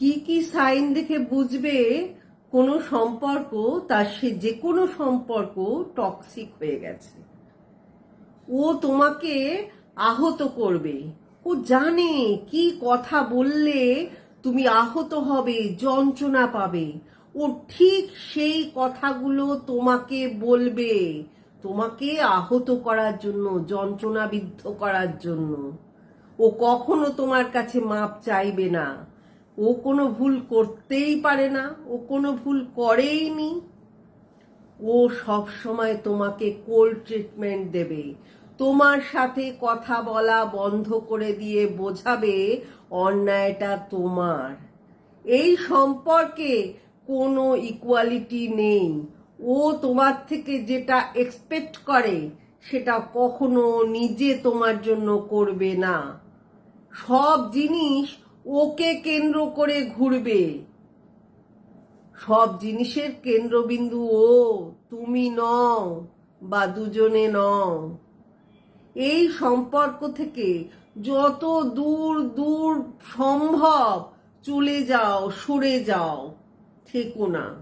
কি কি সাইন দেখে বুঝবে কোনো সম্পর্ক, তার সে যে কোনো সম্পর্ক টক্সিক হয়ে গেছে। ও তোমাকে আহত করবে। ও জানে কি কথা বললে তুমি আহত হবে, যন্ত্রণা পাবে। ও ঠিক সেই কথাগুলো তোমাকে বলবে, তোমাকে আহত করার জন্য, যন্ত্রণাবিদ্ধ করার জন্য। ও কখনো তোমার কাছে মাপ চাইবে না। ও কোনো ভুল করতেই পারে না, ও কোনো ভুল করেই নি ও সব সময় তোমাকে কোল্ড ট্রিটমেন্ট দেবে। তোমার সাথে কথা বলা বন্ধ করে দিয়ে বোঝাবে অন্যায়টা তোমার। এই সম্পর্কে কোনো ইকুয়ালিটি নেই। ও তোমার থেকে যেটা এক্সপেক্ট করে, সেটা কখনো নিজে তোমার জন্য করবে না। সব জিনিস ওকে কেন্দ্র করে ঘুরবে। সব জিনিসের কেন্দ্রবিন্দু ও, তুমি নও বা দুজনে নও। এই সম্পর্ক থেকে যত দূর দূর সম্ভব চলে যাও, সরে যাও, থেকো না।